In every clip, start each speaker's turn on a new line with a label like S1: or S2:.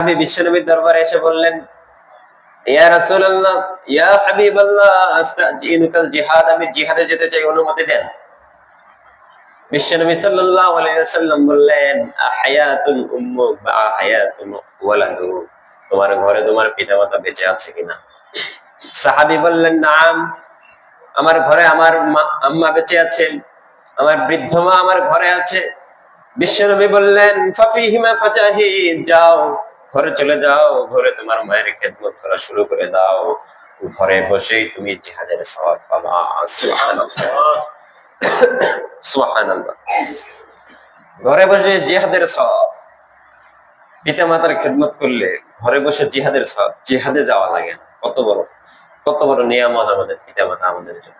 S1: আমি বিশ্বনবীর দরবারে এসে বললেন, ইয়া ইয়া হাবিবাল্লাহ, আস্তাজিনুকাল জিহাদ, আমি জিহাদে যেতে চাই, অনুমতি দেন। বিশ্বনবী সাল্লাল্লাহু আলাইহি ওয়াসাল্লাম বললেন উম্মুক বা ওয়ালাদু তোমার ঘরে তোমার পিতামাতা বেঁচে আছে কিনা? সাহাবী বললেন, নাম, আমার ঘরে আমার আম্মা বেঁচে আছে, আমার বৃদ্ধ মা আমার ঘরে আছে। বিশ্বনবী বললেন ফাফিহিমা ফাজাহিদ যাও। ঘরে চলে যাও, ঘরে তোমার মায়ের খেদমত করা শুরু করে দাও। ঘরে বসেই তুমি জিহাদের সওয়াব পাবা। ঘরে বসে জিহাদের সওয়াব। পিতা মাতার খেদমত করলে ঘরে বসে জিহাদের সওয়াব, জিহাদে যাওয়া লাগে না। কত বড় কত বড় নিয়ামত আমাদের পিতা মাতা আমাদের জন্য।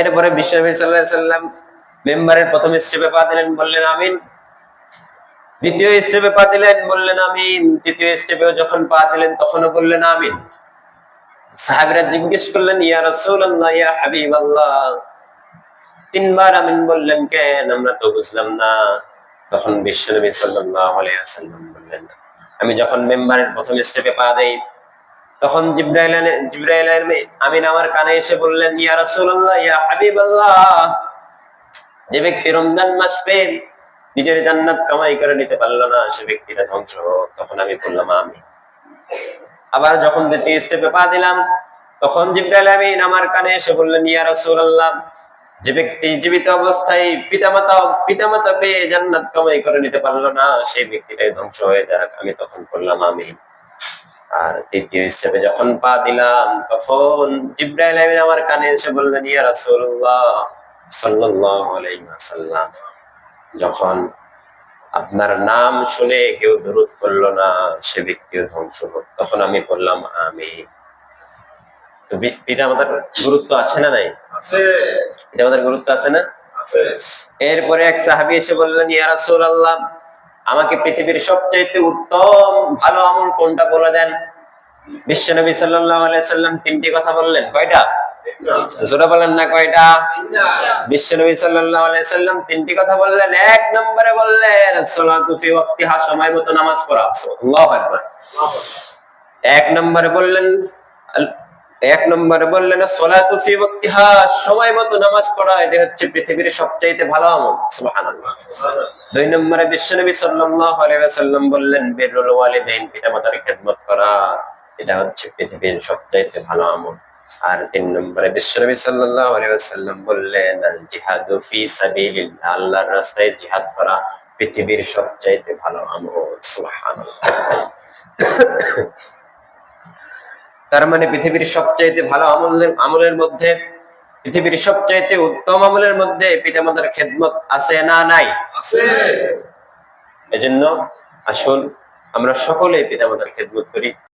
S1: এরপরে বিশ্বনবী সাল্লাম মেম্বারের প্রথম স্টেপে পা দিলেন, বললেন, আমিন। দ্বিতীয় স্টেপে পা দিলেন, বললেন আমিন। তৃতীয় স্টেপেও যখন পা দিলেন, তখনও বললেন আমিন। সাহাবিরা জিজ্ঞেস করলেন, ইয়া রাসূলুল্লাহ, ইয়া হাবিবাল্লাহ? তিনবার আমিন বললেন, কেন? আমরা তো বুঝলাম না। তখন বিশ্বনবী সাল্লাল্লাহু আলাইহি ওয়াসাল্লাম বললেন, আমি যখন মেম্বারের প্রথম স্টেপে পা দেই, তখন জিব্রাইল জিব্রাইল আমিন আমার কানে এসে বললেন, ইয়া রাসূলুল্লাহ, ইয়া হাবিবাল্লাহ। যে ব্যক্তি রমজান মাস পেয়ে নিজের জান্নাত কামাই করে নিতে পারল না সে ব্যক্তিটা ধ্বংস তখন আমি বললাম, আমি। আবার যখন দ্বিতীয় স্টেপে পা দিলাম, তখন জিব্রাইল আমিন আমার কানে এসে বললেন, ইয়া রাসূলুল্লাহ, যে ব্যক্তি জীবিত অবস্থায় পিতামাতা পিতামাতা পেয়ে জান্নাত কামাই করে নিতে পারল না, সেই ব্যক্তিটাই ধ্বংস হয়ে যাক। আমি তখন বললাম আমি আর তৃতীয় স্টেপে যখন পা দিলাম, তখন জিব্রাইল আমিন আমার কানে এসে বললেন, ইয়া রাসূলুল্লাহ সাল্লাল্লাহু আলাইহি ওয়াসাল্লাম। যখন আপনার নাম শুনে কেউ দরুদ করল না সে ব্যক্তিও ধ্বংস হোক। তখন আমি বললাম আমি তো পিতা মাতার গুরুত্ব আছে না নাই? পিতা মাতার গুরুত্ব আছে না? এরপরে এক সাহাবি এসে বললেন ইয়া রাসূলুল্লাহ আমাকে পৃথিবীর সবচাইতে উত্তম ভালো আমল কোনটা বলে দেন? সাল্লাল্লাহু আলাইহি সাল্লাম তিনটি কথা বললেন। কয়টা? জোরে বলেন না কয়টা? আলাইহি সাল্লাম তিনটি কথা বললেন, এক নম্বরে বললেন সময় মতো নামাজ পড়া। এক নম্বরে বললেন এক নম্বরে বললেন সময় মতো নামাজ পড়া, এটা হচ্ছে পৃথিবীর সবচাইতে ভালো আমল। দুই নম্বরে সাল্লাল্লাহু আলাইহি ওয়াসাল্লাম বললেন বিররুল ওয়ালিদাইন, পিতামাতার খেদমত করা, এটা হচ্ছে পৃথিবীর সবচাইতে ভালো আমল। আর তিন নম্বরে বিশ্বনবী সাল্লাল্লাহু আলাইহি ওয়াসাল্লাম বললেন আল জিহাদু ফি সাবিলিল্লাহ আল্লাহর রাস্তায় জিহাদ করা পৃথিবীর সবচাইতে ভালো আমল। সুবহানাল্লাহ। তার মানে পৃথিবীর সবচাইতে ভালো আমলের আমলের মধ্যে পৃথিবীর সবচাইতে উত্তম আমলের মধ্যে পিতামাতার খেদমত আছে না নাই?
S2: আছে।
S1: এজন্য আসুন আমরা সকলে পিতামাতার খেদমত করি।